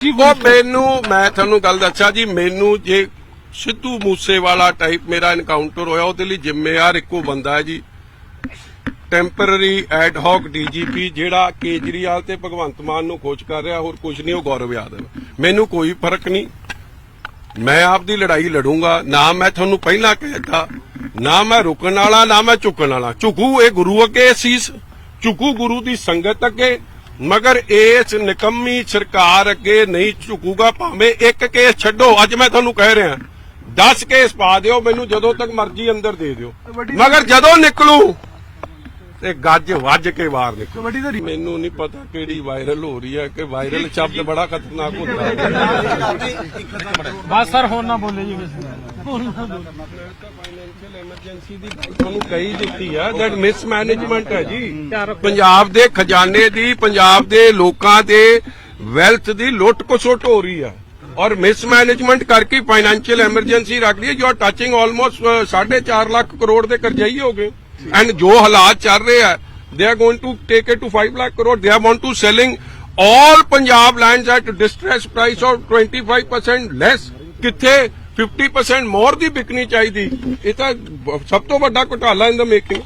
ਉਹ ਮੈਨੂੰ ਮੈਂ ਤੁਹਾਨੂੰ ਗੱਲ ਦੱਸਾਂ ਜੀ ਮੈਨੂੰ ਜੇ ਸਿੱਧੂ ਮੂਸੇਵਾਲਾ ਟਾਈਪ ਮੇਰਾ ਐਨਕਾਊਂਟਰ ਹੋਇਆ ਉਹਦੇ ਲਈ ਜ਼ਿੰਮੇਵਾਰ ਇੱਕੋ ਬੰਦਾ ਹੈ ਜੀ। ਟੈਂਪਰਰੀ ਐਡ ਹੌਕ ਡੀਜੀਪੀ ਜਿਹੜਾ ਕੇਜਰੀਵਾਲ ਤੇ ਭਗਵੰਤ ਮਾਨ ਨੂੰ ਖੋਜ ਕਰ ਰਿਹਾ ਹੋਰ ਕੁਝ ਨਹੀਂ ਉਹ ਗੌਰਵ ਯਾਦਵ ਮੈਨੂੰ ਕੋਈ ਫ਼ਰਕ ਨਹੀਂ। ਮੈਂ ਆਪਦੀ ਲੜਾਈ ਲੜੂੰਗਾ ਨਾ ਮੈਂ ਤੁਹਾਨੂੰ ਪਹਿਲਾਂ ਕਹਿਤਾ ਨਾ ਮੈਂ ਰੁਕਣ ਵਾਲਾ ਨਾ ਮੈਂ ਝੁਕਣ ਵਾਲਾ। ਝੁਕੂ ਇਹ ਗੁਰੂ ਅੱਗੇ ਸੀਸ ਝੁਕੂ ਗੁਰੂ ਦੀ ਸੰਗਤ ਅੱਗੇ। ਮਗਰ ਇਸ ਨਿਕੰਮੀ ਸਰਕਾਰ ਅੱਗੇ ਨਹੀਂ ਝੁਕੂਗਾ ਭਾਵੇਂ ਇੱਕ ਕੇਸ ਛੱਡੋ ਅੱਜ ਮੈਂ ਤੁਹਾਨੂੰ ਕਹਿ ਰਿਹਾ। 10 ਕੇਸ ਪਾ ਦਿਓ ਮੈਨੂੰ ਜਦੋਂ ਤੱਕ ਮਰਜ਼ੀ ਅੰਦਰ ਦੇ ਦਿਓ। ਮਗਰ ਜਦੋਂ ਨਿਕਲੂ ਤੇ ਗੱਜ ਵੱਜ ਕੇ ਬਾਹਰ ਨਿਕਲੂ। ਕਬੱਡੀ ਦਾ ਮੈਨੂੰ ਨਹੀਂ ਪਤਾ ਕਿਹੜੀ ਵਾਇਰਲ ਹੋ ਰਹੀ ਹੈ ਕਿ ਵਾਇਰਲ ਸ਼ਬਦ ਬੜਾ ਖਤਰਨਾਕ ਹੁੰਦਾ ਹੈ। ਬਸ ਸਰ ਹੁਣ ਨਾ ਬੋਲੇ ਜੀ ਫਾਈਨੈਂਸ਼ੀਅਲ ਐਮਰਜੈਂਸੀ ਦੀ ਗੱਲ ਤੁਹਾਨੂੰ ਕਹੀ ਦਿੱਤੀ ਹੈ ਦੈਟ ਮਿਸਮੈਨੇਜਮੈਂਟ ਹੈ ਜੀ। ਪੰਜਾਬ ਦੇ ਖਜ਼ਾਨੇ ਦੀ ਪੰਜਾਬ ਦੇ ਲੋਕਾਂ ਦੇ ਵੈਲਥ ਦੀ ਲੁੱਟ ਖਸੁੱਟ ਹੋ ਰਹੀ ਹੈ ਔਰ ਮਿਸਮੈਨੇਜਮੈਂਟ ਕਰਕੇ ਫਾਈਨੈਂਸ਼ੀਅਲ ਐਮਰਜੈਂਸੀ ਰੱਖ ਲਈ you are touching almost 4.5 lakh crore ਦੇ ਕਰਜ਼ਾਈ ਹੋ ਗਏ। ਐਂਡ ਜੋ ਹਾਲਾਤ ਚੱਲ ਰਹੇ ਆ they are going to take it to 5 lakh crore they are want to selling all Punjab lands at distress price of 25% less. ਕਿੱਥੇ 50% more ਦੀ ਵਿਕਣੀ ਚਾਹੀਦੀ ਇਹ ਤਾਂ ਸਭ ਤੋਂ ਵੱਡਾ ਘੁਟਾਲਾ ਇਨ ਦਾ ਮੇਕਿੰਗ